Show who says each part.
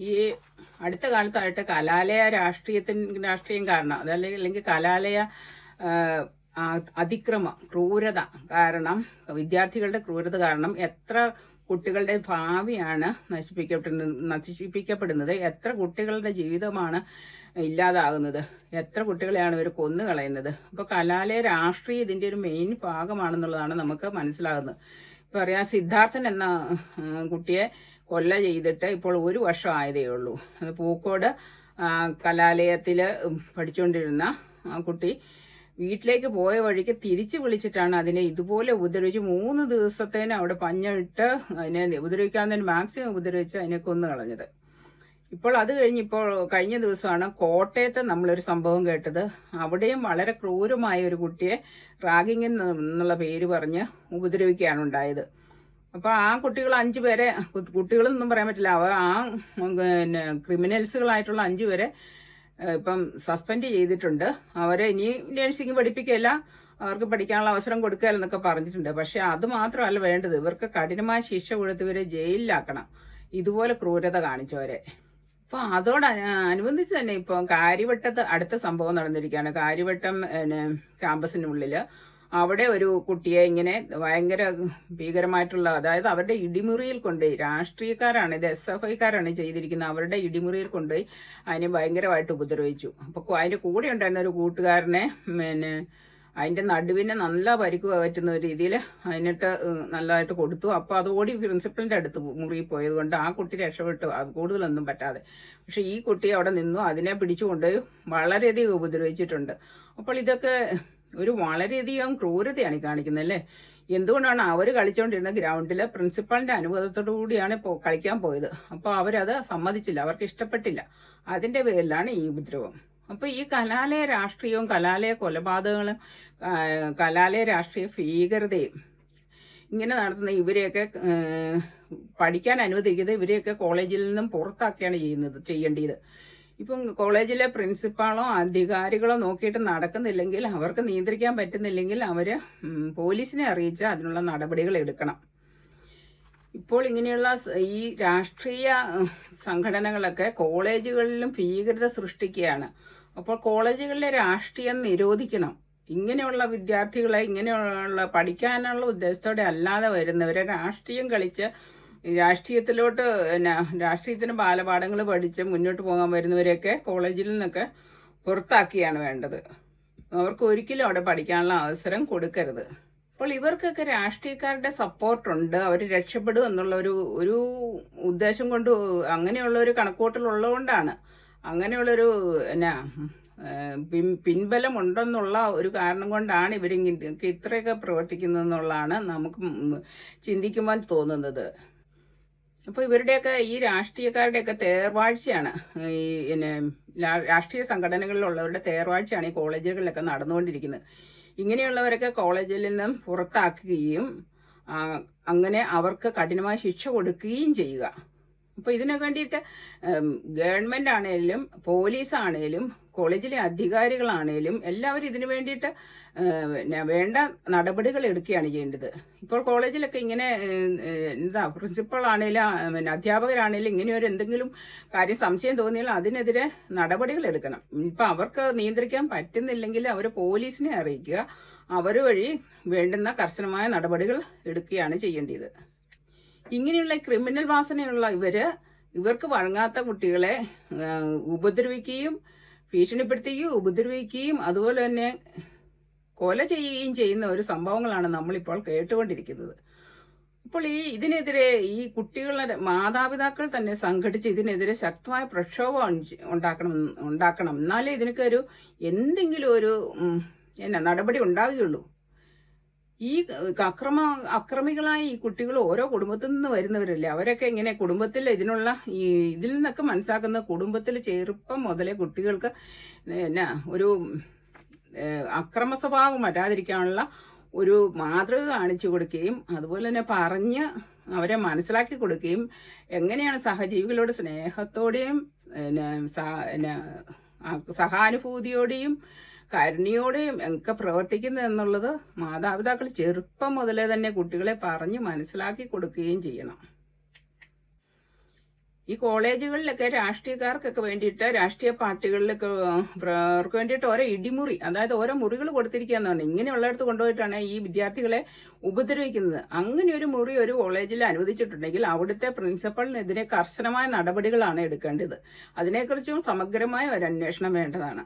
Speaker 1: ഈ അടുത്ത കാലത്തായിട്ട് കലാലയ രാഷ്ട്രീയത്തിന് രാഷ്ട്രീയം കാരണം അതല്ലെങ്കിൽ അല്ലെങ്കിൽ കലാലയ അതിക്രമ ക്രൂരത കാരണം വിദ്യാർത്ഥികളുടെ ക്രൂരത കാരണം എത്ര കുട്ടികളുടെ ഭാവിയാണ് നശിപ്പിക്കപ്പെടുന്നത് നശിപ്പിക്കപ്പെടുന്നത് എത്ര കുട്ടികളുടെ ജീവിതമാണ് ഇല്ലാതാകുന്നത് എത്ര കുട്ടികളെയാണ് ഇവർ കൊന്നു കളയുന്നത് അപ്പോൾ കലാലയ രാഷ്ട്രീയം ഇതിന്റെ ഒരു മെയിൻ ഭാഗമാണെന്നുള്ളതാണ് നമുക്ക് മനസ്സിലാകുന്നത്. ഇപ്പം അറിയാം സിദ്ധാർത്ഥൻ എന്ന കുട്ടിയെ കൊല്ല ചെയ്തിട്ട് ഇപ്പോൾ ഒരു വർഷം ആയതേ ഉള്ളൂ. അത് പൂക്കോട് കലാലയത്തിൽ പഠിച്ചുകൊണ്ടിരുന്ന കുട്ടി വീട്ടിലേക്ക് പോയ വഴിക്ക് തിരിച്ചു വിളിച്ചിട്ടാണ് അതിനെ ഇതുപോലെ ഉപദ്രവിച്ച് മൂന്ന് ദിവസത്തേന് അവിടെ പഞ്ഞിട്ട് അതിനെ ഉപദ്രവിക്കാൻ തന്നെ മാക്സിമം ഉപദ്രവിച്ച് അതിനെ കൊന്നു കളഞ്ഞത് ഇപ്പോൾ അത് കഴിഞ്ഞ് ഇപ്പോൾ കഴിഞ്ഞ ദിവസമാണ് കോട്ടയത്ത് നമ്മളൊരു സംഭവം കേട്ടത്. അവിടെയും വളരെ ക്രൂരമായ ഒരു കുട്ടിയെ റാഗിങ് എന്നുള്ള പേര് പറഞ്ഞ് ഉപദ്രവിക്കുകയാണ് ഉണ്ടായത്. അപ്പോൾ ആ കുട്ടികൾ അഞ്ച് പേരെ കുട്ടികളൊന്നും കുട്ടികളെന്നൊന്നും പറയാൻ പറ്റില്ല അവ ആ പിന്നെ ക്രിമിനൽസുകളായിട്ടുള്ള അഞ്ച് പേരെ ഇപ്പം സസ്പെൻഡ് ചെയ്തിട്ടുണ്ട്. അവരെ ഇനി നേഴ്സിംഗ് പഠിപ്പിക്കുകയല്ല അവർക്ക് പഠിക്കാനുള്ള അവസരം കൊടുക്കുക എന്നൊക്കെ പറഞ്ഞിട്ടുണ്ട്. പക്ഷേ അത് മാത്രമല്ല വേണ്ടത് ഇവർക്ക് കഠിനമായ ശിക്ഷ കൊടുത്തവരെ ജയിലിലാക്കണം. ഇതുപോലെ ക്രൂരത കാണിച്ചവരെ. അപ്പോൾ അതോട് അനുബന്ധിച്ച് തന്നെ ഇപ്പോൾ കാര്യവട്ടത്ത് അടുത്ത സംഭവം നടന്നിരിക്കുകയാണ്. കാര്യവട്ടം ക്യാമ്പസിനുള്ളിൽ അവിടെ ഒരു കുട്ടിയെ ഇങ്ങനെ ഭയങ്കര ഭീകരമായിട്ടുള്ള അതായത് അവരുടെ ഇടിമുറിയിൽ കൊണ്ടുപോയി രാഷ്ട്രീയക്കാരാണ് ഇത് എസ് എഫ് ഐക്കാരാണ് ചെയ്തിരിക്കുന്നത്. അവരുടെ ഇടിമുറിയിൽ കൊണ്ടുപോയി അതിനെ ഭയങ്കരമായിട്ട് ഉപദ്രവിച്ചു. അപ്പോൾ അതിന്റെ കൂടെ ഉണ്ടായിരുന്ന ഒരു കൂട്ടുകാരനെ പിന്നെ അതിന്റെ നടുവിനെ നല്ല പരിക്ക് പറ്റുന്ന രീതിയിൽ അതിനിട്ട് നല്ലതായിട്ട് കൊടുത്തു. അപ്പോൾ അത് ഓടി പ്രിൻസിപ്പലിന്റെ അടുത്ത് മുറിയിൽ പോയത് കൊണ്ട് ആ കുട്ടി രക്ഷപ്പെട്ടു. കൂടുതലൊന്നും പറ്റാതെ. പക്ഷേ ഈ കുട്ടി അവിടെ നിന്നു അതിനെ പിടിച്ചുകൊണ്ട് വളരെയധികം ഉപദ്രവിച്ചിട്ടുണ്ട്. അപ്പോൾ ഇതൊക്കെ ഒരു വളരെയധികം ക്രൂരതയാണ് കാണിക്കുന്നത് അല്ലേ? എന്തുകൊണ്ടാണ് അവർ കളിച്ചുകൊണ്ടിരുന്ന ഗ്രൗണ്ടിൽ പ്രിൻസിപ്പാളിന്റെ അനുവാദത്തോടു കൂടിയാണ് ഇപ്പോൾ കളിക്കാൻ പോയത്. അപ്പോൾ അവരത് സമ്മതിച്ചില്ല. അവർക്ക് ഇഷ്ടപ്പെട്ടില്ല. അതിന്റെ പേരിലാണ് ഈ ഉപദ്രവം. അപ്പൊ ഈ കലാലയ രാഷ്ട്രീയവും കലാലയ കൊലപാതകങ്ങളും കലാലയ രാഷ്ട്രീയ ഭീകരതയും ഇങ്ങനെ നടത്തുന്ന ഇവരെയൊക്കെ പഠിക്കാൻ അനുവദിക്കുന്നത് ഇവരെയൊക്കെ കോളേജിൽ നിന്നും പുറത്താക്കിയാണ് ചെയ്യുന്നത് ചെയ്യേണ്ടത്. ഇപ്പം കോളേജിലെ പ്രിൻസിപ്പാളോ അധികാരികളോ നോക്കിയിട്ട് നടക്കുന്നില്ലെങ്കിൽ അവർക്ക് നിയന്ത്രിക്കാൻ പറ്റുന്നില്ലെങ്കിൽ അവർ പോലീസിനെ അറിയിച്ച് അതിനുള്ള നടപടികൾ എടുക്കണം. ഇപ്പോൾ ഇങ്ങനെയുള്ള ഈ രാഷ്ട്രീയ സംഘടനകളൊക്കെ കോളേജുകളിലും ഭീകരത സൃഷ്ടിക്കുകയാണ്. അപ്പോൾ കോളേജുകളിലെ രാഷ്ട്രീയം നിരോധിക്കണം. ഇങ്ങനെയുള്ള വിദ്യാർത്ഥികളെ ഇങ്ങനെയുള്ള പഠിക്കാനുള്ള ഉദ്ദേശത്തോടെ അല്ലാതെ വരുന്നവരെ രാഷ്ട്രീയം കളിച്ച് രാഷ്ട്രീയത്തിലോട്ട് പിന്നെ രാഷ്ട്രീയത്തിന് ബാലപാഠങ്ങൾ പഠിച്ച് മുന്നോട്ട് പോകാൻ വരുന്നവരെയൊക്കെ കോളേജിൽ നിന്നൊക്കെ പുറത്താക്കിയാണ് വേണ്ടത്. അവർക്ക് ഒരിക്കലും അവിടെ പഠിക്കാനുള്ള അവസരം കൊടുക്കരുത്. അപ്പോൾ ഇവർക്കൊക്കെ രാഷ്ട്രീയക്കാരുടെ സപ്പോർട്ടുണ്ട്. അവർ രക്ഷപ്പെടും എന്നുള്ള ഒരു ഒരു ഉദ്ദേശം കൊണ്ട് അങ്ങനെയുള്ള ഒരു കണക്കൂട്ടലുള്ളതുകൊണ്ടാണ് അങ്ങനെയുള്ളൊരു എന്നാ പിൻ- പിൻബലം ഉണ്ടെന്നുള്ള ഒരു കാരണം കൊണ്ടാണ് ഇവരിങ്ങനെ ഇത്രയൊക്കെ പ്രവർത്തിക്കുന്നതെന്നുള്ളതാണ് നമുക്ക് ചിന്തിക്കുവാൻ തോന്നുന്നത്. അപ്പോൾ ഇവരുടെയൊക്കെ ഈ രാഷ്ട്രീയക്കാരുടെയൊക്കെ തേർവാഴ്ചയാണ് ഈ പിന്നെ രാഷ്ട്രീയ സംഘടനകളിലുള്ളവരുടെ തേർവാഴ്ചയാണ് ഈ കോളേജുകളിലൊക്കെ നടന്നുകൊണ്ടിരിക്കുന്നത്. ഇങ്ങനെയുള്ളവരൊക്കെ കോളേജിൽ നിന്നും പുറത്താക്കുകയും അങ്ങനെ അവർക്ക് കഠിനമായ ശിക്ഷ കൊടുക്കുകയും ചെയ്യുക. അപ്പോൾ ഇതിനു വേണ്ടിയിട്ട് ഗവൺമെന്റ് ആണേലും പോലീസ് ആണേലും കോളേജിലെ അധികാരികളാണേലും എല്ലാവരും ഇതിനു വേണ്ടിയിട്ട് വേണ്ട നടപടികൾ എടുക്കുകയാണ് ചെയ്യേണ്ടത്. ഇപ്പോൾ കോളേജിലൊക്കെ ഇങ്ങനെ എന്താ ആ, പിന്നെ അധ്യാപകരാണേലും ഇങ്ങനെ ഒരു എന്തെങ്കിലും കാര്യം സംശയം തോന്നിയാൽ അതിനെതിരെ നടപടികൾ എടുക്കണം. ഇപ്പം അവർക്ക് നിയന്ത്രിക്കാൻ പറ്റുന്നില്ലെങ്കിൽ അവർ പോലീസിനെ അറിയിക്കുക. അവർ വഴി വേണ്ടുന്ന കർശനമായ നടപടികൾ എടുക്കുകയാണ് ചെയ്യേണ്ടത്. ഇങ്ങനെയുള്ള ക്രിമിനൽ വാസനയുള്ള ഇവർ ഇവർക്ക് വഴങ്ങാത്ത കുട്ടികളെ ഉപദ്രവിക്കുകയും ഭീഷണിപ്പെടുത്തുകയും ഉപദ്രവിക്കുകയും അതുപോലെ തന്നെ കൊല ചെയ്യുകയും ചെയ്യുന്ന ഒരു സംഭവങ്ങളാണ് നമ്മളിപ്പോൾ കേട്ടുകൊണ്ടിരിക്കുന്നത്. ഇപ്പോൾ ഈ ഇതിനെതിരെ ഈ കുട്ടികളുടെ മാതാപിതാക്കൾ തന്നെ സംഘടിച്ച് ഇതിനെതിരെ ശക്തമായ പ്രക്ഷോഭം ഉണ്ടാക്കണം ഉണ്ടാക്കണം. എന്നാലേ ഇതിനൊക്കെ ഒരു എന്തെങ്കിലും ഒരു എന്നാ നടപടി ഉണ്ടാകുകയുള്ളൂ ഈ അക്രമ അക്രമികളായ ഈ കുട്ടികൾ ഓരോ കുടുംബത്തിൽ നിന്ന് വരുന്നവരല്ലേ? അവരൊക്കെ ഇങ്ങനെ കുടുംബത്തിൽ ഇതിനുള്ള ഈ ഇതിൽ നിന്നൊക്കെ മനസ്സാക്കുന്ന കുടുംബത്തിൽ ചെറുപ്പം മുതലേ കുട്ടികൾക്ക് എന്നാ ഒരു അക്രമ സ്വഭാവം വരാതിരിക്കാനുള്ള ഒരു മാതൃക കാണിച്ചു കൊടുക്കുകയും അതുപോലെ തന്നെ പറഞ്ഞ് അവരെ മനസ്സിലാക്കി കൊടുക്കുകയും എങ്ങനെയാണ് സഹജീവികളോട് സ്നേഹത്തോടെയും സഹാനുഭൂതിയോടെയും കരുണയോടെയും ഒക്കെ പ്രവർത്തിക്കുന്നത് എന്നുള്ളത് മാതാപിതാക്കൾ ചെറുപ്പം മുതലേ തന്നെ കുട്ടികളെ പറഞ്ഞ് മനസ്സിലാക്കി കൊടുക്കുകയും ചെയ്യണം. ഈ കോളേജുകളിലൊക്കെ രാഷ്ട്രീയക്കാർക്കൊക്കെ വേണ്ടിയിട്ട് രാഷ്ട്രീയ പാർട്ടികളിലൊക്കെ അവർക്ക് വേണ്ടിയിട്ട് ഓരോ ഇടിമുറി അതായത് ഓരോ മുറികൾ കൊടുത്തിരിക്കുകയെന്ന് പറഞ്ഞു ഇങ്ങനെയുള്ളിടത്ത് കൊണ്ടുപോയിട്ടാണ് ഈ വിദ്യാർത്ഥികളെ ഉപദ്രവിക്കുന്നത്. അങ്ങനെ ഒരു മുറി ഒരു കോളേജിൽ അനുവദിച്ചിട്ടുണ്ടെങ്കിൽ അവിടുത്തെ പ്രിൻസിപ്പളിനെതിരെ കർശനമായ നടപടികളാണ് എടുക്കേണ്ടത്. അതിനെക്കുറിച്ചും സമഗ്രമായ ഒരു അന്വേഷണം വേണ്ടതാണ്.